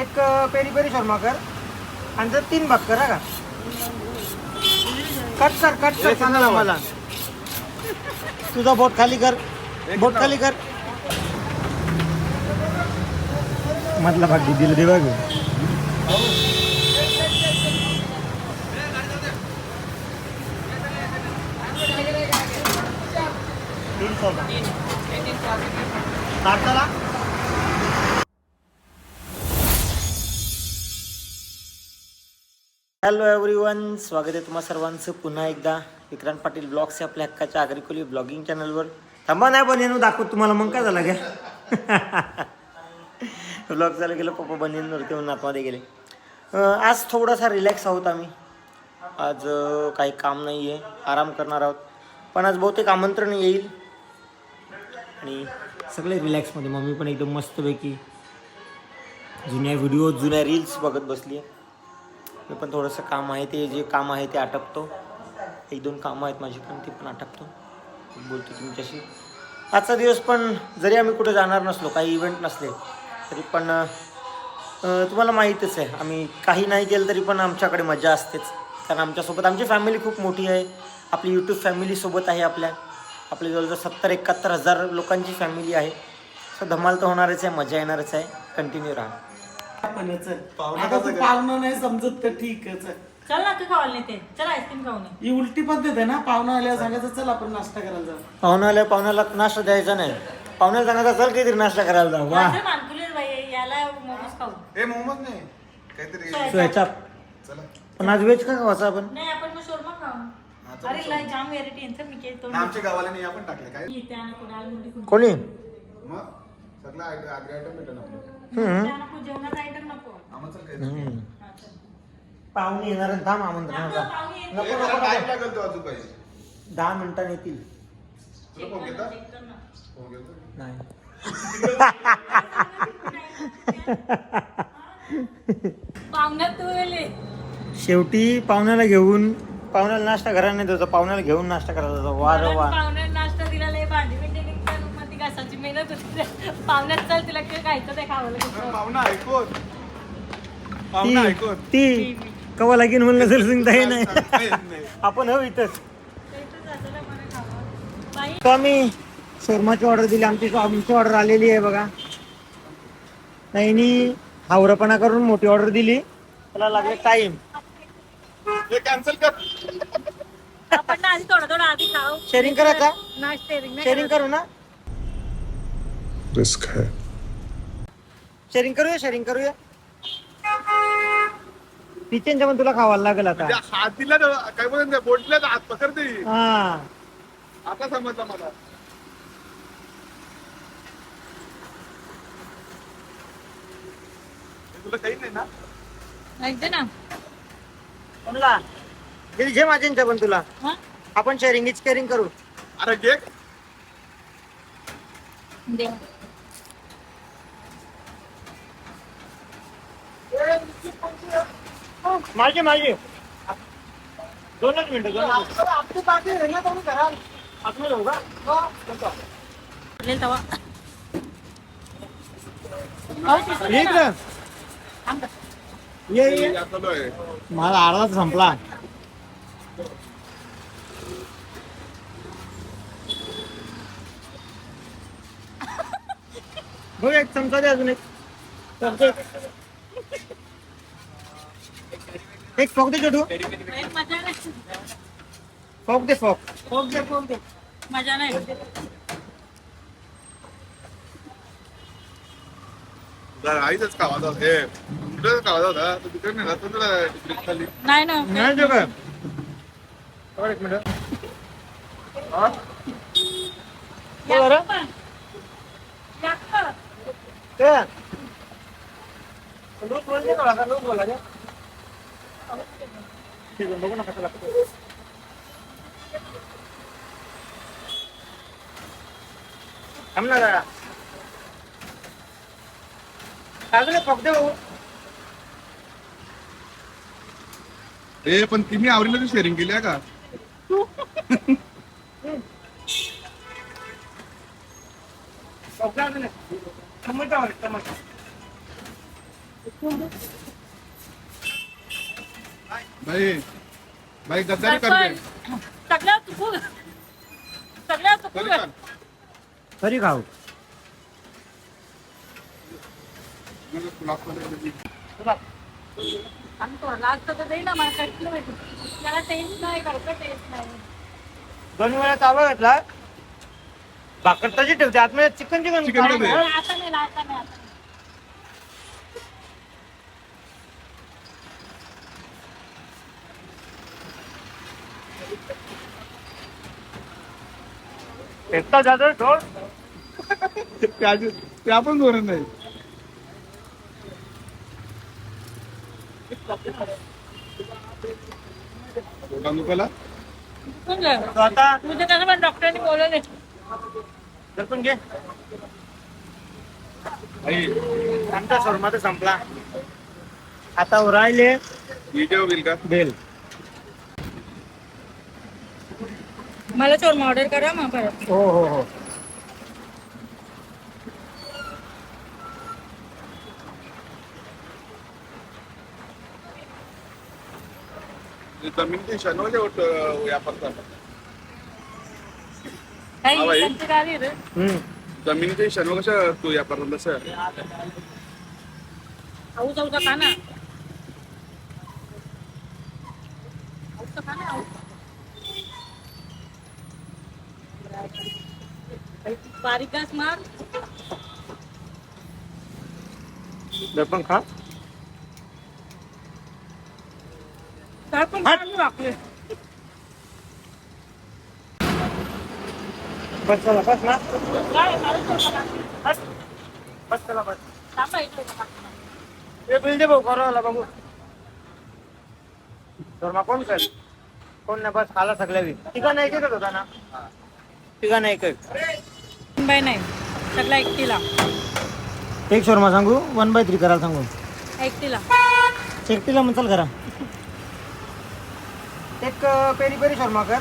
एक peri peri Sharma कर. आणि जर तीन भाग कर का? कट कर कट कर सांगा ना मला. तुझा बोट खाली कर. बोट खाली कर. मधला भाग दिला दे बघ. तीन सौ हॅलो एव्हरीवन स्वागत आहे तुम्हा सर्वांचं. पुन्हा एकदा विक्रांत पाटील ब्लॉग्स या आपल्या हक्काच्या आगरीकोली ब्लॉगिंग चॅनलवर. थांबा नाही बनेनू हो, दाखवत तुम्हाला. मग काय झालं काय ब्लॉग चालू गेलं पप्पा बनेनवरती म्हणून आतमध्ये गेले. आज थोडासा रिलॅक्स आहोत आम्ही. आज काही काम नाही आहे आराम करणार आहोत. पण आज बहुतेक आमंत्रण येईल. आणि सगळे रिलॅक्समध्ये मम्मी पण एकदम मस्तपैकी जुन्या व्हिडिओ जुन्या रील्स बघत बसली आहे मी पण थोडंसं काम आहे ते जे काम आहे ते आटपतो. एक दोन कामं आहेत माझी पण ती पण आटपतो. बोलतो तुमच्याशी. आजचा दिवस पण जरी आम्ही कुठे जाणार नसलो काही इव्हेंट नसले तरी पण तुम्हाला माहीतच आहे आम्ही काही नाही केलं तरी पण आमच्याकडे मजा असतेच. कारण आमच्यासोबत आमची फॅमिली खूप मोठी आहे. आपली यूट्यूब फॅमिलीसोबत आहे आपल्या. आपल्या जवळजवळ सत्तर एकाहत्तर हजार लोकांची फॅमिली आहे. सो धमाल तर होणारच आहे मजा येणारच आहे. कंटिन्यू राहा. आता तू पाहुणं नाही समजत तर ठीक आहे चल. चल ना खावायला नेते चल आईस्क्रीम खाऊन ये. ही उलटी पद्धत आहे ना पाहुणा आल्यावर सांगायचं चल आपण नाश्ता करायला जाऊ. पाहुण्याला पाहुण्याला नाश्ता द्यायचा नाही. पाहुण्याला सांगायचा चल काहीतरी नाश्ता करायला जाऊ वा. माझे मानकुलीच बाई याला मोमोज खाऊ. हे मोहम्मद नाही. काहीतरी सोयाचाप चला. पण आज वेज का खावाचा आपण? नाही आपण मग शोरमा खाऊ. अरे लय जाम व्हेरायटी यांचं मी काही तोंड आमच्या गावाला आपण टाकले काय? येते आणि कोणी मग सगळं आयटम भेटेल आपल्याला. नको जेवणाचा आयटम नको. आम्हाला चल काही हम्म. हा, चल. पाहुणे येणार आणि थांब आमंत्रणाचा नको, पाहुणे येतील. नको नको टाइम नको. लागेल तो अजून काही. दहा मिनिटांनी येतील. तुला फोन घेता? चेक कर ना. फोन घेतो. नाही. पाहुण्यात तू गेले शेवटी पाहुण्याला घेऊन पाहुण्याला नाश्ता घरा नाही द्यायचा पाहुण्याला घेऊन नाश्ता करायचा होता. वा रे वा पाहुण्यात नाश्ता दिला लय भांडी बिंडी निघतात मग ती घासाची मेहनत होती पाहुण्यात चल तिला काय खायचं ते खावं लागेल पाहुणा ऐकून. पाहुणा ती ऐकून. ती कवा लागेल म्हणलं तर सांगता नाही. आपण हो इथंच. इथं जातं ना मला खावं. बाई. तो आम्ही शोरमाची ऑर्डर दिली. आमची आमची ऑर्डर आलेली आहे बघा. नाही हावरपणा करून मोठी ऑर्डर दिली. त्याला लागले टाइम हे कॅन्सल कर. आपण ना आधी थोडं थोडं आधी खाऊ. शेअरिंग शेअरिंग नाही शेअरिंग करू ना? रिस्क है। शेअरिंग करूया शेअरिंग करूया? किचनच्या पण तुला खावायला लागेल आता. हात दिला ना, काय बोलत बोटला हात पकडते हा. आता समजलं मला. हे तुला काही नाही ना? ऐकते ना. कोणला दिली घे माझ्यांच्या पण तुला. हा? आपण शेअरिंग इच केअरिंग करू. अरे घे. दे. माझे माझे दोनच मिनिटं दोनच आतमध्ये जाऊ का? लेल तवा ये इकडं. ये ये. या चालू आहे. माझा अर्धाच संपला. बघ एक चमचा दे अजून एक. चमचा. एक. फॉक दे छोटू मजा नाही फॉक दे फॉक फोक दे फोक दे मजा नाही जरा आईच खावाचा होता. हे कुठेच खावाचा होता तो तिकडे नाही राहतो तुला खाली नाही ना नाही बरं, एक मिनिट हा? या बरं. पण. या पण. ते लूज बोलते का लूज बोला ठीक आहे बघू ना कसं लागतं थांब ना जरा अजून एक फक्त भाऊ ए पण तिने आवडीला शेअरिंग केली आहे का फक्त अजून एक. टमाटा वर, टमाटा. भाई भाई गद्दारी करते सगळ्या चुकू सगळ्या चुकू तरी. तरी खाऊ तुला आणि लास्ट तर ना मला कटलं त्याला टेस्ट नाही। करतं टेस्ट नाही दोन वेळा तावा घातला भाकर तशी ठेवते आतमध्ये चिकन चिकन Chicken मध्ये. नाही, आता नाही आता नाही आता एकटा जातो सोड त्याची त्या पण धोरण नाही. दुकाला समजलं? तो आता तुझं कसं पण डॉक्टरांनी बोलवले दर्पण घे. आई. आमचा शोरमा तर संपला. आता राहिले होईल का? बेल. मला चोरमा ऑर्डर करा मग परत हो हो हो जमिनीची शनवाच्या व्यापार करतात काही हा, बाई. त्यांची गाडी रे हम्म. जमिनीचे शनव कशा तू व्यापार आऊ जाऊ ना खा ना, आऊचं. बारीक घास मार दर्पण खा काय पण हट. चालू आपले बस चला बस ना काय मला चोरमा बस बस चला बस थांबा इकडे बघा. हे बिल दे भाऊ करवाला बघू शोरमा कोण कर कोण नाही बस खाला सगळ्या बी तिघा नाही एकच होता ना तिघा नाही एकच बाय नाही सगळा एकटीला. एक शोरमा सांगू वन बाय थ्री करायला सांगू. एकटीला. एकटीला म्हणचाल करा एक पेरी पेरी शोरमा कर.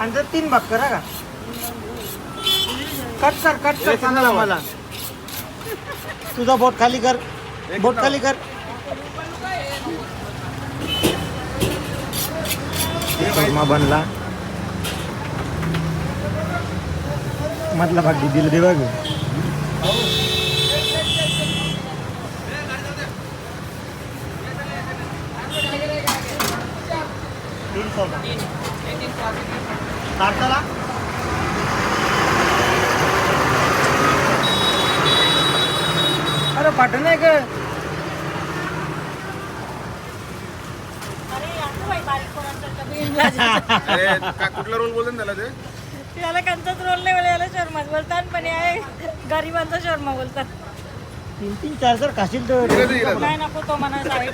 आणि जर तीन भाग करा का? कट कर कट कर सांगा मला. तुझा बोट खाली कर. बोट खाली कर. शोरमा बनला. मधला भाग दिला देवा घेऊ तीन सौ नाश्ताला अरे पाठवण आहे का अरे कुठला रोल बोलतो ना त्याला ते? त्याला कंचाच रोल नाही याला शर्माच बोलतात पण हे आहे गरिबांचा शर्मा बोलतात तीन तीन चार चार खाशील तर. नाही नको तो म्हणा साईड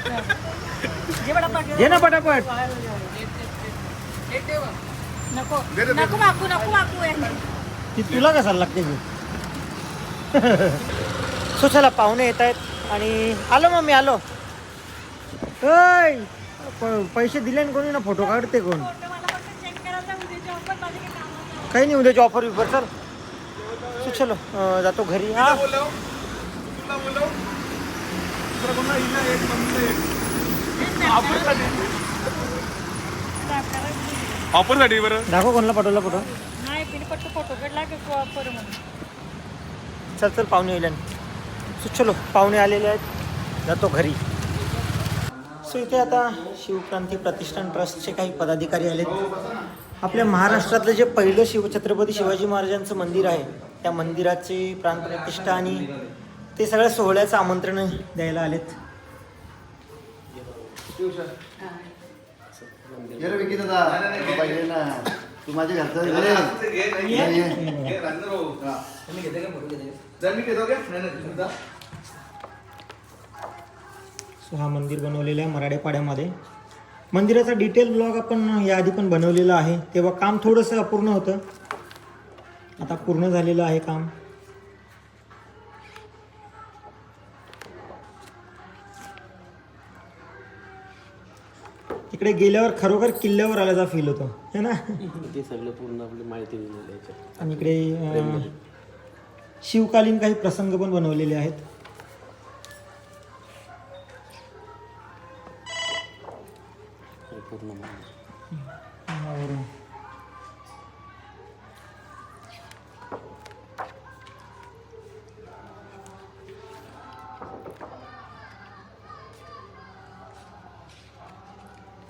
जे बडा पाटील घे ना पटापट. नको. नको माकू नको माकू आहे ती तुला कसाला लागते ती सो चला पाहुणे येत आहेत आणि आलो मग मी आलो. ओय, प- पैसे दिले ना कोणी ना फोटो काढते कोण मला फक्त चेक करायचं उद्याच्या ऑफर माझे काही कामं नाही. काही नाही उद्याची ऑफर विफर चल. सो चलो अं, जातो घरी हा? बोलव तुला बोलव. दुसरं कोणला हिला एक मम्मीला एक ऑफरसाठी ऑफरसाठी बरं. दाखव कोणाला पाठवला फोटो नाही फोटो ऑफर म्हणून. चल चल पाहुणे येईल सो चलो पाहुणे आलेले आहेत. जातो घरी. सो इथे आता शिवक्रांती प्रतिष्ठान ट्रस्टचे काही पदाधिकारी आलेत. आपल्या महाराष्ट्रातलं जे पहिलं शिव छत्रपती शिवाजी महाराजांचं मंदिर आहे त्या मंदिराचे प्राणप्रतिष्ठा आणि ते सगळ्या सोहळ्याचं आमंत्रण द्यायला आलेत. तू माझ्या घरचा हा मंदिर बनवलेलं आहे मराठेपाड्यामध्ये. मंदिराचा डिटेल ब्लॉग आपण याआधी पण बनवलेला आहे. तेव्हा काम थोडंसं अपूर्ण होतं. आता पूर्ण झालेलं आहे काम. तिकडे गेल्यावर खरोखर किल्ल्यावर आल्याचा फील होतो. है ना? ते सगळं पूर्ण आपली माहिती. आणि इकडे अं, शिवकालीन काही प्रसंग पण बनवलेले आहेत. वरून.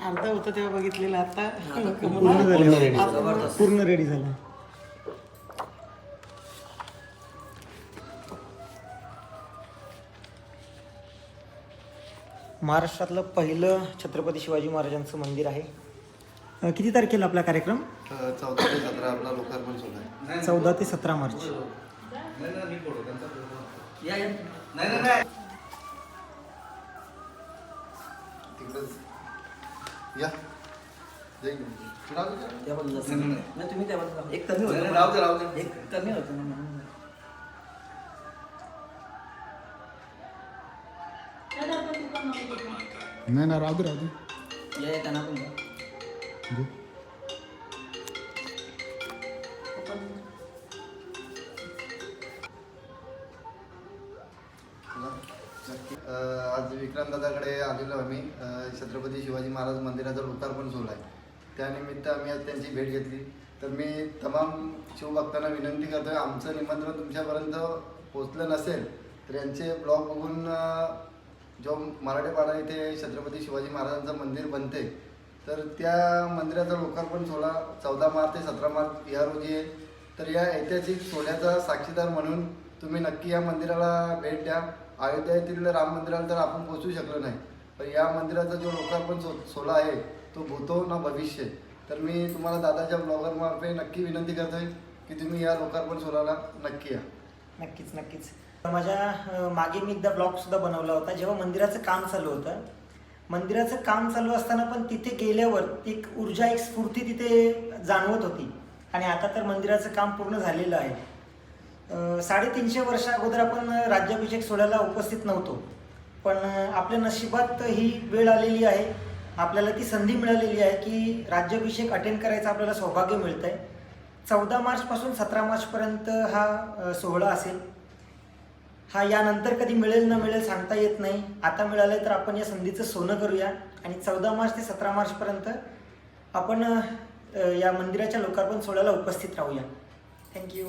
अर्धा होतं तेव्हा बघितलेलं आता पूर्ण झालं पूर्ण रेडी झालं. महाराष्ट्रातलं पहिलं छत्रपती शिवाजी महाराजांचं मंदिर आहे. अं, किती तारखेला आपला कार्यक्रम? चौदा ते सतरा आपला लोकार्पण सोहळा आहे. चौदा ते सतरा मार्च. तिकडंच. या. राहू दे. नाही तुम्ही त्या बाजूला. एक कमी होतं राहू दे, राहू दे. एक कमी होतं ना म्हणून. नाही ना राहू दे राहू दे. या या त्यांना पण द्या. अं, आज विक्रांतदादाकडे आलेलो आम्ही. छत्रपती शिवाजी महाराज मंदिराचं लोकार्पण सोहळा आहे. त्यानिमित्त आम्ही आज त्यांची भेट घेतली. तर मी तमाम शिवभक्तांना विनंती करतो आहे आमचं निमंत्रण तुमच्यापर्यंत पोचलं नसेल तर यांचे ब्लॉग बघून जो मराठेपाडा इथे छत्रपती शिवाजी महाराजांचं मंदिर बनते तर त्या मंदिराचं लोकार्पण सोहळा चौदा मार्च ते सतरा मार्च या रोजी आहे. तर या ऐतिहासिक सोहळ्याचा साक्षीदार म्हणून तुम्ही नक्की या मंदिराला भेट द्या. अयोध्या येथील राम मंदिराला तर आपण पोचू शकलो नाही पण या मंदिराचा जो लोकार्पण सो सोहळा आहे तो भूतो ना भविष्य. तर मी तुम्हाला दादाच्या ब्लॉगरमार्फे नक्की विनंती करतोय की तुम्ही या लोकार्पण सोहळ्याला नक्की या. नक्कीच नक्कीच. माझ्या मागे मी एकदा ब्लॉगसुद्धा बनवला होता जेव्हा मंदिराचं काम चालू होतं मंदिराचं काम चालू असताना पण तिथे गेल्यावर एक ऊर्जा एक स्फूर्ती तिथे जाणवत होती. आणि आता तर मंदिराचं काम पूर्ण झालेलं आहे. साडेतीनशे वर्षा अगोदर आपण राज्याभिषेक सोहळ्याला उपस्थित नव्हतो. पण आपल्या नशिबात ही वेळ आलेली आहे. आपल्याला ती संधी मिळालेली आहे की राज्याभिषेक अटेंड करायचं आपल्याला सौभाग्य मिळतं आहे चौदा मार्चपासून सतरा मार्चपर्यंत हा सोहळा असेल. हा यानंतर कधी मिळेल न मिळेल सांगता येत नाही. आता मिळालं तर आपण या संधीचं सोनं करूया. आणि चौदा मार्च ते सतरा मार्चपर्यंत आपण या मंदिराच्या लोकार्पण सोहळ्याला उपस्थित राहूया. थँक्यू